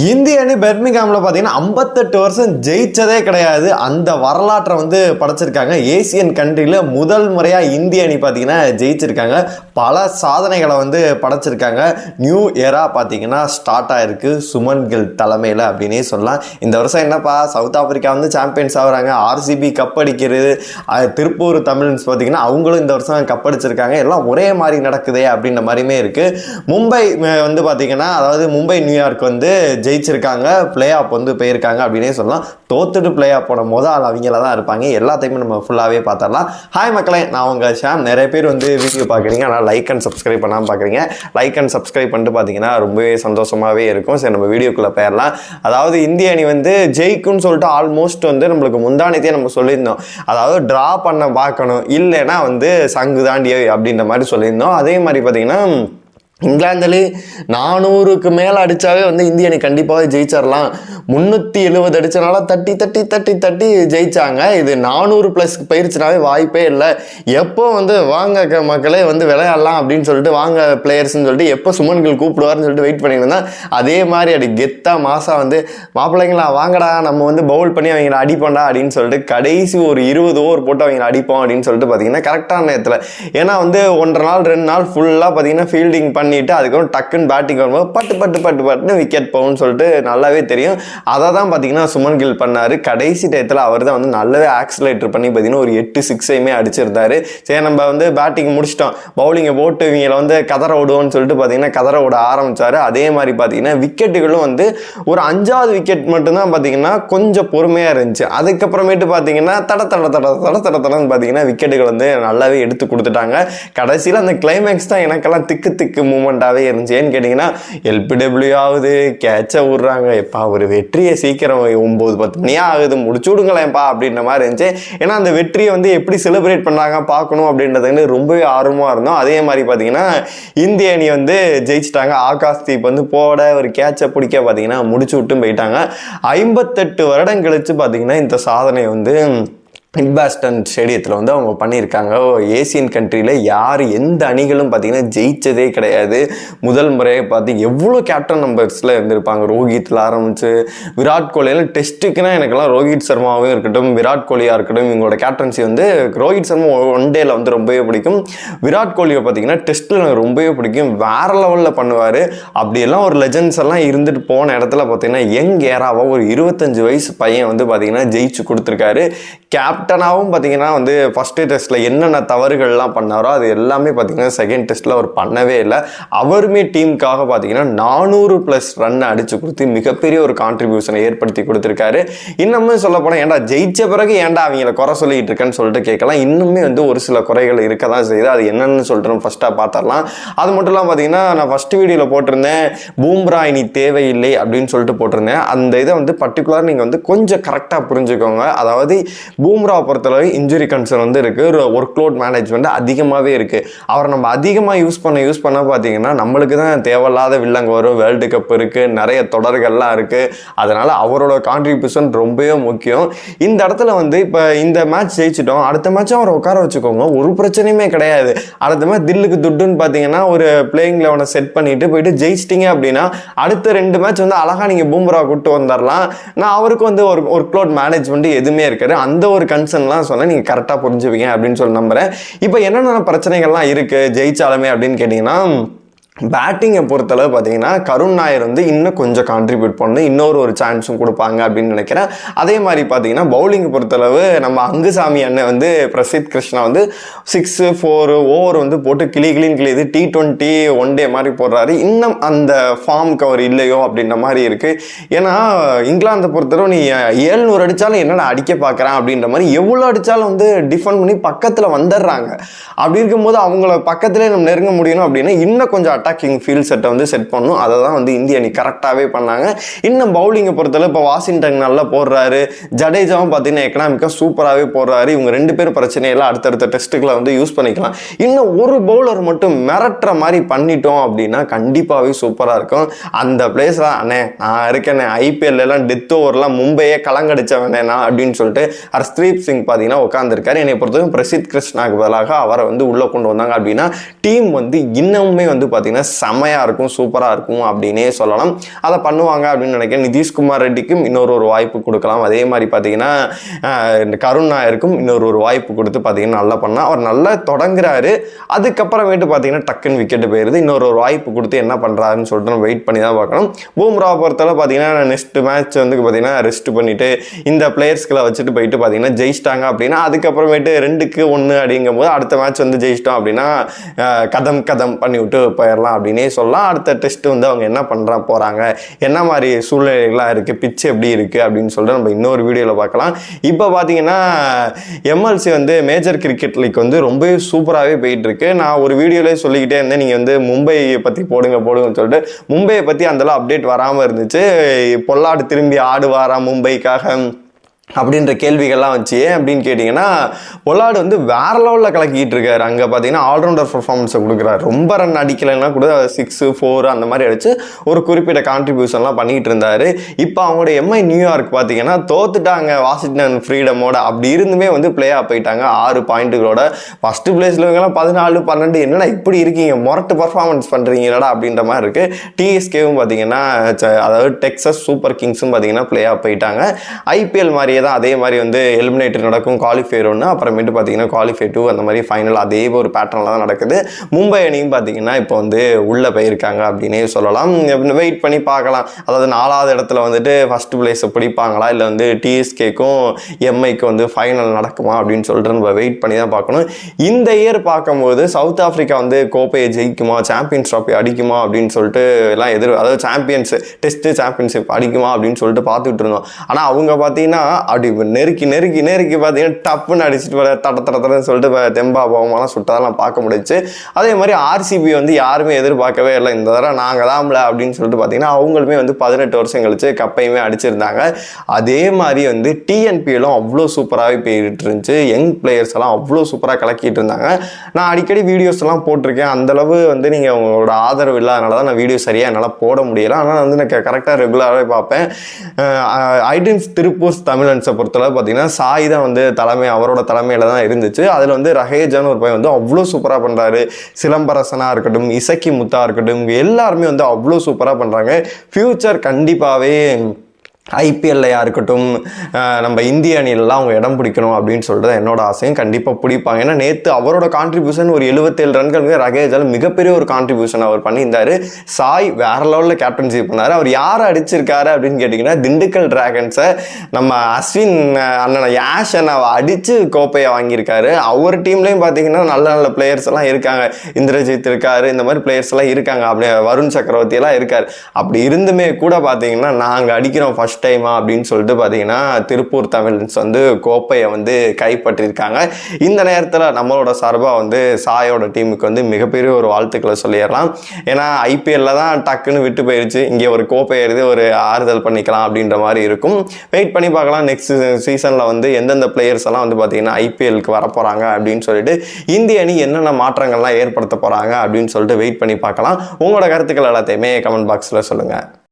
இந்திய அணி பெர்மிங்ஹாமில் பார்த்தீங்கன்னா ஐம்பத்தெட்டு வருஷம் ஜெயிச்சதே கிடையாது. அந்த வரலாற்றை வந்து படைச்சிருக்காங்க. ஏசியன் கண்ட்ரியில் முதல் முறையாக இந்திய அணி பார்த்தீங்கன்னா ஜெயிச்சிருக்காங்க. பல சாதனைகளை வந்து படைச்சிருக்காங்க. நியூ ஏரா பார்த்தீங்கன்னா ஸ்டார்ட் ஆகிருக்கு சுமன் கில் தலைமையில் அப்படின்னே சொல்லலாம். இந்த வருஷம் என்னப்பா? சவுத் ஆப்பிரிக்கா வந்து சாம்பியன்ஸ் ஆகுறாங்க. ஆர்சிபி கப் அடிக்கிறது. திருப்பூர் தமிழ்ஸ் பார்த்தீங்கன்னா அவங்களும் இந்த வருஷம் கப் அடிச்சிருக்காங்க. எல்லாம் ஒரே மாதிரி நடக்குதே அப்படின்ற மாதிரியுமே இருக்குது மும்பை வந்து பார்த்தீங்கன்னா அதாவது மும்பை நியூயார்க் வந்து ஜெயிச்சிருக்காங்க பிளே ஆஃப் வந்து போயிருக்காங்க அப்படின்னே சொல்லலாம். தோத்துட்டு பிளே ஆஃப் போன போது அது அவங்கள தான் இருப்பாங்க. எல்லாத்தையுமே நம்ம ஃபுல்லாகவே பார்த்துடலாம். ஹாய் மக்களே நான் உங்கள் ஷாம். நிறைய பேர் வந்து வீடியோ பார்க்குறீங்க. ஆனால் லைக் அண்ட் சப்ஸ்கிரைப் பண்ணாமல் பார்க்குறீங்க. லைக் அண்ட் சப்ஸ்கிரைப் பண்ணிட்டு பார்த்தீங்கன்னா ரொம்பவே சந்தோஷமாகவே இருக்கும். சரி நம்ம வீடியோக்குள்ளே போயிடலாம். அதாவது இந்திய அணி வந்து ஜெயிக்கும்னு சொல்லிட்டு ஆல்மோஸ்ட் வந்து நம்மளுக்கு முந்தானத்தையே நம்ம சொல்லியிருந்தோம். அதாவது ட்ரா பண்ண பார்க்கணும். இல்லைன்னா வந்து சங்கு தாண்டியே அப்படின்ற மாதிரி சொல்லியிருந்தோம். அதே மாதிரி பார்த்தீங்கன்னா இங்கிலாந்துலேயே நானூறுக்கு மேலே அடித்தாவே வந்து இந்திய அணி கண்டிப்பாக ஜெயிச்சிடலாம் முந்நூற்றி எழுபது அடித்தனால தட்டி தட்டி தட்டி தட்டி ஜெயித்தாங்க இது நானூறு ப்ளஸ் போயிருச்சுனாவே வாய்ப்பே இல்லை. எப்போ வந்து வாங்க மக்களே வந்து விளையாடலாம் அப்படின்னு சொல்லிட்டு வாங்க பிளேயர்ஸ்னு சொல்லிட்டு எப்போ சுமன்கள் கூப்பிடுவார்னு சொல்லிட்டு வெயிட் பண்ணியிருந்தேன் அதே மாதிரி அடி கெத்தா மாசா வந்து மாப்பிள்ளைங்களா வாங்கடா நம்ம வந்து பவுல் பண்ணி அவங்கள அடிப்போண்டா அப்படின்னு சொல்லிட்டு கடைசி ஒரு இருபது ஓவர் போட்டு அவங்கள அடிப்போம் அப்படின்னு சொல்லிட்டு பார்த்தீங்கன்னா கரெக்டான நேரத்தில். ஏன்னா வந்து ஒன்றரை நாள் ரெண்டு நாள் ஃபுல்லாக பார்த்தீங்கன்னா ஃபீல்டிங் பண்ணிவிட்டு அதுக்கப்புறம் டக்குன்னு பேட்டிங் வரும்போது பட்டு பட்டு பட்டு பட்டுன்னு விக்கெட் போகும்னு சொல்லிட்டு நல்லாவே தெரியும். அதை தான் பார்த்தீங்கன்னா சுமன் கில் பண்ணார். கடைசி டயத்தில் அவர் தான் வந்து நல்லாவே ஆக்சிலேட்டர் பண்ணி பார்த்தீங்கன்னா ஒரு எட்டு சிக்ஸையுமே அடிச்சிருந்தாரு. சரி நம்ம வந்து பேட்டிங் முடிச்சிட்டோம். பவுலிங்கை போட்டு இவங்களை வந்து கதற விடுவோம்னு சொல்லிட்டு பார்த்தீங்கன்னா கதற விட ஆரம்பித்தார் அதே மாதிரி பார்த்தீங்கன்னா விக்கெட்டுகளும் வந்து ஒரு அஞ்சாவது விக்கெட் மட்டும்தான் பார்த்தீங்கன்னா கொஞ்சம் பொறுமையாக இருந்துச்சு. அதுக்கப்புறமேட்டு பார்த்தீங்கன்னா தட தட தட தட தட தடன்னு பார்த்தீங்கன்னா விக்கெட்டுகள் வந்து நல்லாவே எடுத்து கொடுத்துட்டாங்க. கடைசியில் அந்த கிளைமேக்ஸ் தான் எனக்கெல்லாம் திக்கு திக்கு மூமெண்ட்டாகவே இருந்துச்சு. ஏன்னு கேட்டிங்கன்னா எல்பிடபிள்யூ ஆகுது கேட்சை விட்றாங்க. எப்பா ஒரு வெற்றியை சீக்கிரம் ஒம்பது பத்து மணியாக ஆகுது முடிச்சு விடுங்களேன்ப்பா அப்படின்ற மாதிரி இருந்துச்சு. ஏன்னா அந்த வெற்றியை வந்து எப்படி செலிப்ரேட் பண்ணாங்க பார்க்கணும் அப்படின்றது வந்து ரொம்பவே ஆர்வமாக இருந்தோம். அதே மாதிரி பார்த்தீங்கன்னா இந்திய அணி வந்து ஜெயிச்சிட்டாங்க. ஆகாஷ் தீப் வந்து போட ஒரு கேட்சை பிடிக்க பார்த்தீங்கன்னா முடிச்சு விட்டும் போயிட்டாங்க. ஐம்பத்தெட்டு வருடம் கழித்து பார்த்தீங்கன்னா இந்த சாதனை வந்து இட்பாஸ்டன் ஸ்டேடியத்தில் வந்து அவங்க பண்ணியிருக்காங்க. ஏசியன் கண்ட்ரியில் யார் எந்த அணிகளும் பார்த்தீங்கன்னா ஜெயிச்சதே கிடையாது. முதல் முறையை பார்த்து எவ்வளோ கேப்டன் நம்பர்ஸில் இருந்திருப்பாங்க. ரோஹித்தில் ஆரம்பித்து விராட் கோலியெல்லாம் டெஸ்ட்டுக்குன்னா எனக்கெல்லாம் ரோஹித் சர்மாவும் இருக்கட்டும் விராட் கோலியாக இருக்கட்டும் இவங்களோட கேப்டன்சி வந்து ரோஹித் சர்மா ஒன் டேயில் வந்து ரொம்பவே பிடிக்கும். விராட் கோலியை பார்த்தீங்கன்னா டெஸ்ட்டில் எனக்கு ரொம்பவே பிடிக்கும். வேறு லெவலில் பண்ணுவார். அப்படியெல்லாம் ஒரு லெஜண்ட்ஸ் எல்லாம் இருந்துட்டு போன இடத்துல பார்த்தீங்கன்னா யங் ஏராவாக ஒரு இருபத்தஞ்சு வயசு பையன் வந்து பார்த்திங்கன்னா ஜெயிச்சு கொடுத்துருக்காரு. கேப் கேப்டனாகவும் பார்த்தீங்கன்னா வந்து ஃபஸ்ட்டு டெஸ்ட்டில் என்னென்ன தவறுகள்லாம் பண்ணாரோ அது எல்லாமே பார்த்தீங்கன்னா செகண்ட் டெஸ்ட்டில் அவர் பண்ணவே இல்லை. அவருமே டீமுக்காக பார்த்தீங்கன்னா நானூறு ப்ளஸ் ரன் அடித்து கொடுத்து மிகப்பெரிய ஒரு கான்ட்ரிபியூஷனை ஏற்படுத்தி கொடுத்துருக்காரு. இன்னமும் சொல்ல போனால் ஏன்டா ஜெயிச்ச பிறகு ஏன்டா அவங்கள குறை சொல்லிட்டு இருக்கேன்னு சொல்லிட்டு கேட்கலாம். இன்னுமே வந்து ஒரு சில குறைகள் இருக்க தான் செய்யுது. அது என்னென்னு சொல்லிட்டு நம்ம ஃபஸ்ட்டாக பார்த்துடலாம் அது மட்டும் இல்லாமல் பார்த்தீங்கன்னா நான் ஃபஸ்ட் வீடியோவில் போட்டிருந்தேன். பூம்ரா இனி தேவையில்லை அப்படின்னு சொல்லிட்டு போட்டிருந்தேன். அந்த இதை வந்து பர்டிகுலர் நீங்கள் வந்து கொஞ்சம் கரெக்டாக புரிஞ்சுக்கோங்க. அதாவது பூம்ரா பொறுத்தளவு இன்ஜுரி கன்சர்ன் வந்து இருக்குது ஒர்க் லோட் மேனேஜ்மெண்ட் அதிகமாகவே இருக்குது அவரை நம்ம அதிகமாக யூஸ் பண்ண யூஸ் பண்ண பார்த்தீங்கன்னா நம்மளுக்கு தான் தேவையில்லாத வில்லங்க வரும். வேர்ல்டு கப் இருக்குது நிறைய தொடர்கள்லாம் இருக்குது அதனால் அவரோட கான்ட்ரிபியூஷன் ரொம்பவே முக்கியம். இந்த இடத்துல வந்து இப்போ இந்த மேட்ச் ஜெயிச்சிட்டோம். அடுத்த மேட்சும் அவரை உட்கார வச்சுக்கோங்க. ஒரு பிரச்சனையுமே கிடையாது. அடுத்த மேட்ச் தில்லுக்கு துட்டுன்னு பார்த்தீங்கன்னா ஒரு பிளேயிங் லெவனை செட் பண்ணிட்டு போயிட்டு ஜெயிச்சிட்டிங்க அப்படின்னா அடுத்த ரெண்டு மேட்ச் வந்து அழகாக நீங்கள் பூம்ரா கூப்பிட்டு வந்துடலாம் நான் அவருக்கு வந்து ஒரு ஒர்க் லோட் மேனேஜ்மெண்ட் எதுவுமே இருக்காது. அந்த ஒரு கன்சர்ன்லாம் சொன்னால் நீங்கள் கரெக்டாக புரிஞ்சுவீங்க அப்படின்னு சொல்லி நம்புறேன். இப்போ என்னென்ன பிரச்சனைகள்லாம் இருக்குது ஜெயிச்சாலுமே அப்படின்னு கேட்டிங்கன்னா பேட்டிங்கை பொறுத்தளவு பார்த்தீங்கன்னா கருண் நாயர் வந்து இன்னும் கொஞ்சம் கான்ட்ரிபியூட் பண்ணணும் இன்னொரு ஒரு சான்ஸும் கொடுப்பாங்க அப்படின்னு நினைக்கிறேன். அதே மாதிரி பார்த்தீங்கன்னா பவுலிங் பொறுத்தளவு நம்ம அங்குசாமி அண்ணன் வந்து பிரசித் கிருஷ்ணா வந்து சிக்ஸு ஃபோரு ஓவர் வந்து போட்டு கிளி கிளின்னு கிளியுது டி ட்வெண்ட்டி ஒன் டே மாதிரி போடுறாரு. இன்னும் அந்த ஃபார்ம் கவர் இல்லையோ அப்படின்ற மாதிரி இருக்குது ஏன்னா இங்கிலாந்தை பொறுத்தளவு நீ ஏழ்நூறு அடித்தாலும் என்னடா அடிக்க பார்க்குறேன் அப்படின்ற மாதிரி எவ்வளோ அடித்தாலும் வந்து டிஃபெண்ட் பண்ணி பக்கத்தில் வந்துடுறாங்க. அப்படி இருக்கும்போது அவங்கள பக்கத்திலே நம்ம நெருங்க முடியணும் அப்படின்னா இன்னும் கொஞ்சம் அட்டாக்கிங் ஃபீல்ட் செட்டை வந்து செட் பண்ணும். அதை தான் வந்து இந்திய அணி கரெக்டாகவே பண்ணாங்க. இன்னும் பவுலிங்கை பொறுத்தளவு இப்போ வாஷிங்டன் நல்லா போடுறாரு. ஜடேஜாவும் பார்த்தீங்கன்னா எக்கனாமிக்காக சூப்பராகவே போடுறாரு. இவங்க ரெண்டு பேரும் பிரச்சனையெல்லாம் அடுத்தடுத்த டெஸ்ட்டுகளை வந்து யூஸ் பண்ணிக்கலாம். இன்னும் ஒரு பவுலர் மட்டும் மிரட்டுற மாதிரி பண்ணிட்டோம் அப்படின்னா கண்டிப்பாகவே சூப்பராக இருக்கும். அந்த பிளேஸில் அண்ணே நான் இருக்கேனே ஐபிஎல்லாம் டெத் ஓவர்லாம் மும்பையே கலங்கடிச்சவனே நான் அப்படின்னு சொல்லிட்டு ஹர்ஸ்தீப் சிங் பார்த்தீங்கன்னா உட்காந்துருக்காரு என்னை பொறுத்தவரைக்கும் பிரசித் கிருஷ்ணாக்கு பதிலாக அவரை வந்து உள்ளே கொண்டு வந்தாங்க அப்படின்னா டீம் வந்து இன்னமுமே வந்து பார்த்தீங்கன்னா பார்த்தீங்கன்னா செமையாக இருக்கும் சூப்பராக இருக்கும் அப்படின்னே சொல்லலாம். அதை பண்ணுவாங்க அப்படின்னு நினைக்கிறேன். நிதிஷ்குமார் ரெட்டிக்கும் இன்னொரு ஒரு வாய்ப்பு கொடுக்கலாம். அதே மாதிரி பார்த்தீங்கன்னா இந்த கருண் நாயருக்கும் இன்னொரு ஒரு வாய்ப்பு கொடுத்து பார்த்தீங்கன்னா நல்லா பண்ணால் அவர் நல்லா தொடங்குறாரு. அதுக்கப்புறமேட்டு பார்த்தீங்கன்னா டக்குன்னு விக்கெட் போயிடுது இன்னொரு ஒரு வாய்ப்பு கொடுத்து என்ன பண்ணுறாருன்னு சொல்லிட்டு நம்ம வெயிட் பண்ணி தான் பார்க்கணும். பூம்ரா பொறுத்தவரை பார்த்தீங்கன்னா நெக்ஸ்ட் மேட்ச் வந்து பார்த்தீங்கன்னா ரெஸ்ட் பண்ணிட்டு இந்த பிளேயர்ஸ்களை வச்சுட்டு போயிட்டு பார்த்தீங்கன்னா ஜெயிச்சிட்டாங்க அப்படின்னா அதுக்கப்புறமேட்டு ரெண்டுக்கு ஒன்று அப்படிங்கும் போது அடுத்த மேட்ச் வந்து ஜெயிச்சிட்டோம் அப்படின்னா கதம் கதம் பண்ணி விட்டு போயிடலாம். அப்படின்னே சொல்லலாம். அடுத்த டெஸ்ட் வந்து அவங்க என்ன பண்ணுறா போகிறாங்க என்ன மாதிரி சூழ்நிலைகள்லாம் இருக்குது பிச் எப்படி இருக்குது அப்படின்னு சொல்லிட்டு நம்ம இன்னொரு வீடியோவில் பார்க்கலாம். இப்போ பார்த்தீங்கன்னா எம்எல்சி வந்து மேஜர் கிரிக்கெட் லீக் வந்து ரொம்பவே சூப்பராகவே போயிட்டுருக்கு நான் ஒரு வீடியோலேயே சொல்லிக்கிட்டே இருந்தேன். நீங்கள் வந்து மும்பையை பற்றி போடுங்க போடுங்கன்னு சொல்லிட்டு. மும்பையை பற்றி அந்தளவு அப்டேட் வராமல் இருந்துச்சு. பொல்லாடு திரும்பி ஆடுவாரா மும்பைக்காக. அப்படின்ற கேள்விகள்லாம் வச்சு ஏன் அப்படின்னு கேட்டிங்கன்னா பொலாடு வந்து வேற லெவலில் கலக்கிட்டு இருக்காரு. அங்கே பார்த்தீங்கன்னா ஆல்ரவுண்டர் பர்ஃபார்மன்ஸை கொடுக்குறாரு. ரொம்ப ரன் அடிக்கலைன்னா கூட சிக்ஸு ஃபோர் அந்த மாதிரி அடித்து ஒரு குறிப்பிட்ட கான்ட்ரிபியூஷன்லாம் பண்ணிகிட்டு இருந்தார். இப்போ அவங்களோட எம்ஐ நியூயார்க் பார்த்தீங்கன்னா தோத்துட்டாங்க வாஷிங்டன் ஃப்ரீடமோட அப்படி இருந்துமே வந்து பிளே ஆஃப் போயிட்டாங்க. ஆறு பாயிண்ட்டுகளோட ஃபஸ்ட்டு பிளேஸ்ல இவங்கெல்லாம் பதினாலு பன்னெண்டு என்னடா இப்படி இருக்கீங்க? முரட்டு பர்ஃபார்மன்ஸ் பண்ணுறீங்களடா அப்படின்ற மாதிரி இருக்குது டிஎஸ்கேவும் பார்த்தீங்கன்னா ச- அதாவது டெக்ஸஸ் சூப்பர் கிங்ஸும் பார்த்தீங்கன்னா பிளே ஆஃப் போயிட்டாங்க ஐபிஎல் மாதிரியே தான் அதே மாதிரி வந்து எலிமினேட்டர் நடக்கும் குவாலிஃபயர் ஒன்று அப்புறமேட்டு பார்த்தீங்கன்னா குவாலிஃபை டூ அந்த மாதிரி ஃபைனல் அதே ஒரு பேட்டர்னில் தான் நடக்குது. மும்பை அணியும் பார்த்தீங்கன்னா இப்போ வந்து உள்ளே போயிருக்காங்க அப்படின்னே சொல்லலாம். வெயிட் பண்ணி பார்க்கலாம். அதாவது நாலாவது இடத்துல வந்துட்டு ஃபஸ்ட் பிளேஸை பிடிப்பாங்களா? இல்லை வந்து டிஎஸ்கேக்கும் எம்ஐக்கும் வந்து ஃபைனல் நடக்குமா அப்படின்னு சொல்லிட்டு நம்ம வெயிட் பண்ணி தான் பார்க்கணும். இந்த இயர் பார்க்கும்போது சவுத் ஆஃப்ரிக்கா வந்து கோப்பையை ஜெயிக்குமா? Champions trophy அடிக்குமா? அப்படின்னு சொல்லிட்டு எல்லாம் எதிர் அதாவது சாம்பியன்ஸ் டெஸ்ட் சாம்பியன்ஷிப் அடிக்குமா? அப்படின்னு சொல்லிட்டு பார்த்துட்டு இருந்தோம். ஆனால் அவங்க பார்த்தீங்கன்னா அப்படி நெருக்கி நெருக்கி நெருக்கி பார்த்தீங்கன்னா டப்புன்னு அடிச்சுட்டு வர தட தடத்தடன்னு சொல்லிட்டு தெம்பா போகமாலாம் சுட்டதெல்லாம் பார்க்க முடிஞ்சுச்சு. அதே மாதிரி ஆர்சிபி வந்து யாருமே எதிர்பார்க்கவே இல்லை. இந்த தடவை நாங்கள் தான்ல அப்படின்னு சொல்லிட்டு பார்த்தீங்கன்னா அவங்களுமே வந்து பதினெட்டு வருஷம் கழிச்சு கப்பையுமே அடிச்சிருந்தாங்க. அதே மாதிரி வந்து டிஎன்பியிலும் அவ்வளோ சூப்பராகவே போயிட்டு இருந்துச்சு. யங் பிளேயர்ஸ் எல்லாம் அவ்வளோ சூப்பராக கலக்கிட்டு இருந்தாங்க. நான் அடிக்கடி வீடியோஸ் எல்லாம் போட்டிருக்கேன். அந்தளவு வந்து நீங்கள் உங்களோட ஆதரவு இல்லாதனால தான் நான் வீடியோ சரியாக என்னால் போட முடியல. ஆனால் வந்து நான் கரெக்டாக ரெகுலராகவே பார்ப்பேன். ஐடின்ஸ் திருப்பூர்ஸ் தமிழ் தமிழன்ஸை பொறுத்தளவு பார்த்தீங்கன்னா சாய் தான் வந்து தலைமை அவரோட தலைமையில் தான் இருந்துச்சு. அதில் வந்து ரஹேஜான்னு ஒரு பையன் வந்து அவ்வளோ சூப்பராக பண்ணுறாரு சிலம்பரசனாக இருக்கட்டும் இசக்கி முத்தா இருக்கட்டும் எல்லாருமே வந்து அவ்வளோ சூப்பராக பண்ணுறாங்க ஃப்யூச்சர் கண்டிப்பாகவே ஐபிஎல்லையாக இருக்கட்டும் நம்ம இந்திய அணியிலலாம் அவங்க இடம் பிடிக்கணும் அப்படின்னு சொல்லிட்டு என்னோட ஆசையும் கண்டிப்பாக பிடிப்பாங்க. ஏன்னா நேற்று அவரோட கான்ட்ரிபியூஷன் ஒரு எழுபத்தேழு ரன்கள் ரகேஜால் மிகப்பெரிய ஒரு கான்ட்ரிபியூஷன் அவர் பண்ணியிருந்தாரு. சாய் வேற லெவலில் கேப்டன்ஷிப் பண்ணார். அவர் யாரை அடிச்சிருக்காரு அப்படின்னு கேட்டிங்கன்னா திண்டுக்கல் டிராகன்ஸை நம்ம அஸ்வின் அண்ணனை யாஷ் அண்ணாவை அடித்து கோப்பையை வாங்கியிருக்காரு. அவர் டீம்லேயும் பார்த்தீங்கன்னா நல்ல நல்ல பிளேயர்ஸ் எல்லாம் இருக்காங்க. இந்திரஜித் இருக்காரு இந்த மாதிரி பிளேயர்ஸ் எல்லாம் இருக்காங்க. அப்படி வருண் சக்கரவர்த்தி எல்லாம் அப்படி இருந்துமே கூட பார்த்தீங்கன்னா நாங்கள் அடிக்கிறோம் ஃபஸ்ட் ஃபஸ்ட் டைமா அப்படின்னு சொல்லிட்டு பார்த்தீங்கன்னா திருப்பூர் தமிழ்ஸ் வந்து கோப்பையை வந்து கைப்பற்றியிருக்காங்க. இந்த நேரத்தில் நம்மளோட சார்பாக வந்து சாயோட டீமுக்கு வந்து மிகப்பெரிய ஒரு வாழ்த்துக்களை சொல்லிடலாம். ஏன்னா ஐபிஎல்ல தான் டக்குன்னு விட்டு போயிடுச்சு இங்கே ஒரு கோப்பை எழுதி ஒரு ஆறுதல் பண்ணிக்கலாம் அப்படின்ற மாதிரி இருக்கும். வெயிட் பண்ணி பார்க்கலாம். நெக்ஸ்ட் சீசனில் வந்து எந்தெந்த பிளேயர்ஸ் எல்லாம் வந்து பார்த்தீங்கன்னா ஐபிஎலுக்கு வரப்போகிறாங்க அப்படின்னு சொல்லிட்டு இந்திய அணி என்னென்ன மாற்றங்கள்லாம் ஏற்படுத்த போகிறாங்க அப்படின்னு சொல்லிட்டு வெயிட் பண்ணி பார்க்கலாம். உங்களோட கருத்துக்கள் எல்லாத்தையுமே கமெண்ட் பாக்ஸில் சொல்லுங்கள்